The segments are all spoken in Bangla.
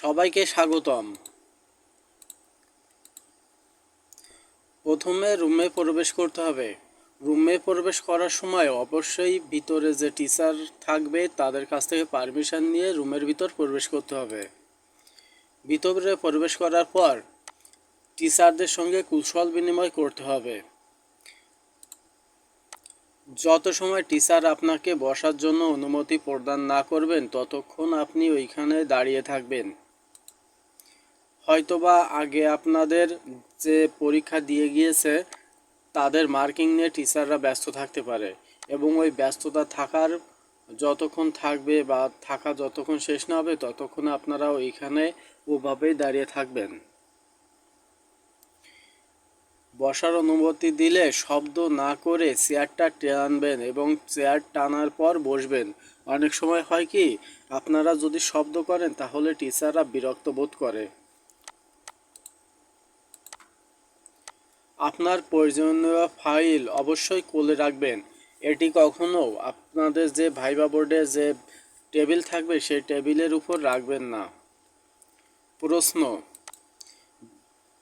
সবাইকে স্বাগতম। প্রথমে রুমে প্রবেশ করতে হবে। রুমে প্রবেশ করার সময় অবশ্যই ভিতরে যে টিচার থাকবে, তাদের কাছ থেকে পারমিশন নিয়ে রুমের ভিতর প্রবেশ করতে হবে। ভিতরে প্রবেশ করার পর টিচারদের সঙ্গে কুশল বিনিময় করতে হবে। যত সময় টিচার আপনাকে বসার জন্য অনুমতি প্রদান না করবেন, ততক্ষণ আপনি ওইখানে দাঁড়িয়ে থাকবেন। হয়তোবা আগে আপনাদের যে পরীক্ষা দিয়ে গিয়েছে, তাদের মার্কিং নিয়ে টিচাররা ব্যস্ত থাকতে পারে এবং ওই ব্যস্ততা থাকার যতক্ষণ থাকবে বা থাকা যতক্ষণ শেষ না হবে, ততক্ষণ আপনারা ওইখানে ওভাবেই দাঁড়িয়ে থাকবেন। বসার অনুমতি দিলে শব্দ না করে চেয়ারটা টানবেন এবং চেয়ার টানার পর বসবেন। অনেক সময় হয় কি, আপনারা যদি শব্দ করেন, তাহলে টিচাররা বিরক্ত বোধ করে। আপনার প্রয়োজনীয় ফাইল অবশ্যই কোলে রাখবেন। এটি কখনো আপনাদের যে ভাইবা বোর্ডে যে টেবিল থাকবে, সেই টেবিলের উপর রাখবেন না। প্রশ্ন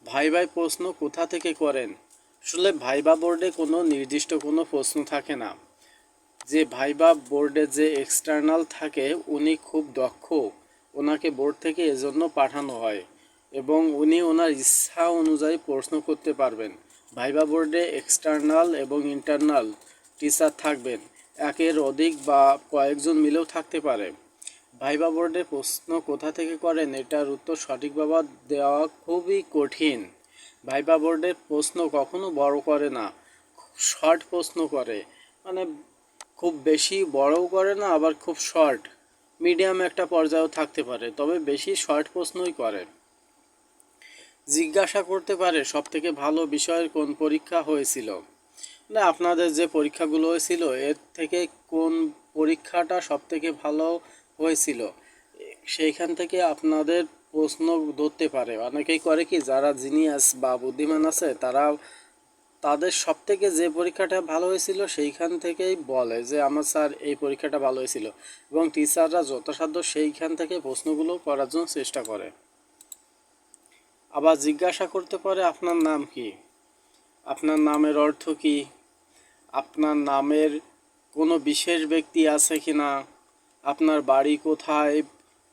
ভাই ভাই প্রশ্ন কোথা থেকে করেন? আসলে ভাইবা বোর্ডে কোনো নির্দিষ্ট কোনো প্রশ্ন থাকে না। যে ভাইবা বোর্ডে যে এক্সটার্নাল থাকে, উনি খুব দক্ষ। ওনাকে বোর্ড থেকে এজন্য পাঠানো হয় এবং উনি ওনার ইচ্ছা অনুযায়ী প্রশ্ন করতে পারবেন। ভাইবা বোর্ডে এক্সটার্নাল এবং ইন্টারনাল টিচার থাকবেন। একের অধিক বা কয়েকজন মিলেও থাকতে পারে। ভাইবা বোর্ডে প্রশ্ন কোথা থেকে করেন এটার উত্তর সঠিকভাবে দেওয়া খুবই কঠিন। ভাইবা বোর্ডে প্রশ্ন কখনো বড় করে না শর্ট প্রশ্ন করে। মানে খুব বেশি বড়ও করে না, আবার খুব শর্ট। মিডিয়াম একটা পর্যায়েও থাকতে পারে, তবে বেশি শর্ট প্রশ্নই করে। জিজ্ঞাসা করতে পারে সব থেকে ভালো বিষয়ের কোন পরীক্ষা হয়েছিল। না, আপনাদের যে পরীক্ষাগুলো হয়েছিল, এর থেকে কোন পরীক্ষাটা সব থেকে ভালো হয়েছিল, সেইখান থেকে আপনাদের প্রশ্ন ধরতে পারে। অনেকেই করে কি, যারা জিনিয়াস বা বুদ্ধিমান আছে, তারা তাদের সব থেকে যে পরীক্ষাটা ভালো হয়েছিল, সেইখান থেকেই বলে যে, আমার স্যার এই পরীক্ষাটা ভালো হয়েছিল। এবং টিচাররা যথাসাধ্য সেইখান থেকে প্রশ্নগুলো করার জন্য চেষ্টা করে। আবার জিজ্ঞাসা করতে পারে, আপনার নাম কি? আপনার নামের অর্থ কি? আপনার নামের কোনো বিশেষ ব্যক্তি আছে কি না? আপনার বাড়ি কোথায়?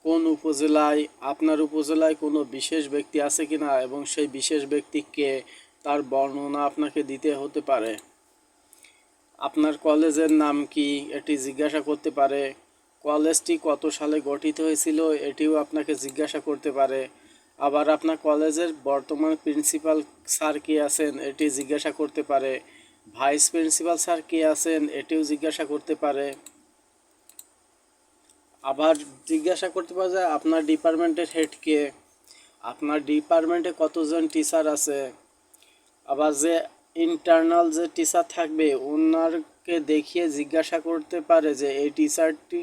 কোন উপজেলায়? আপনার উপজেলায় কোনো বিশেষ ব্যক্তি আছে কি না? এবং সেই বিশেষ ব্যক্তিকে তার বর্ণনা আপনাকে দিতে হতে পারে। আপনার কলেজের নাম কি? এটি জিজ্ঞাসা করতে পারে। কলেজটি কত সালে গঠিত হয়েছিল? এটিও আপনাকে জিজ্ঞাসা করতে পারে। আবার আপনার কলেজের বর্তমান প্রিন্সিপাল স্যার কে আছেন, এটি জিজ্ঞাসা করতে পারে। ভাইস প্রিন্সিপাল স্যার কে আছেন, এটিও জিজ্ঞাসা করতে পারে। আবার জিজ্ঞাসা করতে পারে যে আপনার ডিপার্টমেন্টের হেড কে? আপনার ডিপার্টমেন্টে কতজন টিচার আছে? আবার যে ইন্টারনাল যে টিচার থাকবে ওনারকে দেখিয়ে জিজ্ঞাসা করতে পারে যে এই টিচারটি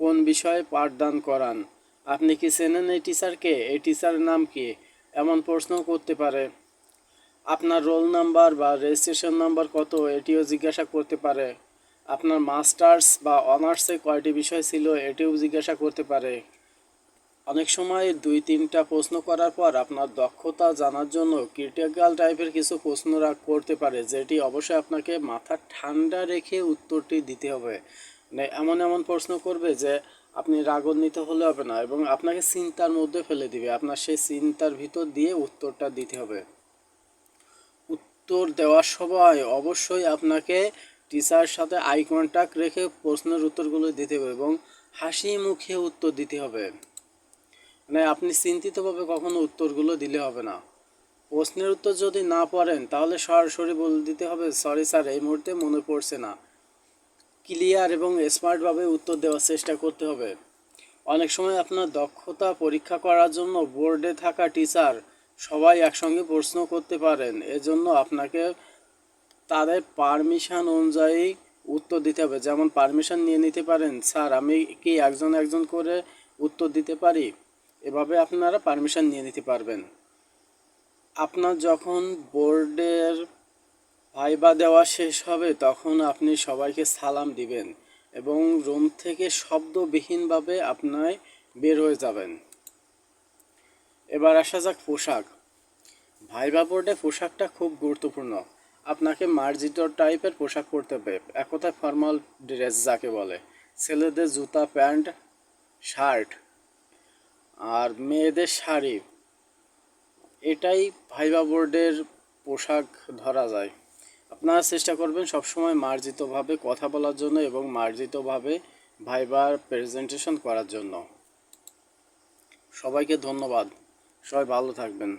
কোন বিষয়ে পাঠদান করান। আপনি কি চেনেন এই টিচারকে এই টিচারের নাম কি? এমন প্রশ্ন করতে পারে। আপনার রোল নাম্বার বা রেজিস্ট্রেশন নাম্বার কত? এটিও জিজ্ঞাসা করতে পারে। আপনার মাস্টার্স বা অনার্সে কয়টি বিষয় ছিল? এটিও জিজ্ঞাসা করতে পারে। অনেক সময় দুই, তিনটা প্রশ্ন করার পর আপনার দক্ষতা জানার জন্য ক্রিটিক্যাল টাইপের কিছু প্রশ্ন করতে পারে, যেটি অবশ্যই আপনাকে মাথা ঠান্ডা রেখে উত্তরটি দিতে হবে। মানে এমন এমন প্রশ্ন করবে যে আপনি রাগান্বিত হলে হবে না এবং আপনাকে চিন্তার মধ্যে ফেলে দিবে। আপনার সেই চিন্তার ভিতর দিয়ে উত্তরটা দিতে হবে। উত্তর দেওয়ার সময় অবশ্যই আপনাকে টিচার সাথে আই কন্ট্যাক্ট রেখে প্রশ্নের উত্তরগুলো দিতে হবে এবং হাসি মুখে উত্তর দিতে হবে। মানে আপনি চিন্তিতভাবে কখনো উত্তরগুলো দিলে হবে না। প্রশ্নের উত্তর যদি না পড়েন, তাহলে সরাসরি বলে দিতে হবে, সরি স্যার, এই মুহূর্তে মনে পড়ছে না। ক্লিয়ার এবং স্মার্টভাবে উত্তর দেওয়ার চেষ্টা করতে হবে। অনেক সময় আপনার দক্ষতা পরীক্ষা করার জন্য বোর্ডে থাকা টিচার সবাই একসঙ্গে প্রশ্ন করতে পারেন। এজন্য আপনাকে তাদের পারমিশন অনুযায়ী উত্তর দিতে হবে। যেমন, পারমিশন নিয়ে নিতে পারেন। স্যার, আমি কি একজন একজন করে উত্তর দিতে পারি? এভাবে আপনারা পারমিশন নিয়ে নিতে পারবেন। আপনার যখন বোর্ডের ভাইবা দেওয়া শেষ হবে, তখন আপনি সবাইকে সালাম দিবেন এবং রুম থেকে শব্দবিহীনভাবে আপনায় বের হয়ে যাবেন। এবার আসা যাক পোশাক। ভাইবা বোর্ডে পোশাকটা খুব গুরুত্বপূর্ণ। আপনাকে মার্জিত টাইপের পোশাক পরতে হবে। এক কথায় ফর্মাল ড্রেস যাকে বলে। ছেলেদের জুতা, প্যান্ট, শার্ট আর মেয়েদের শাড়ি। এটাই ভাইবা বোর্ডের পোশাক ধরা যায়। আপনারা চেষ্টা করবেন সবসময় মার্জিতভাবে কথা বলার জন্য এবং মার্জিতভাবে ভাইবার প্রেজেন্টেশন করার জন্য। সবাইকে ধন্যবাদ। সবাই ভালো থাকবেন।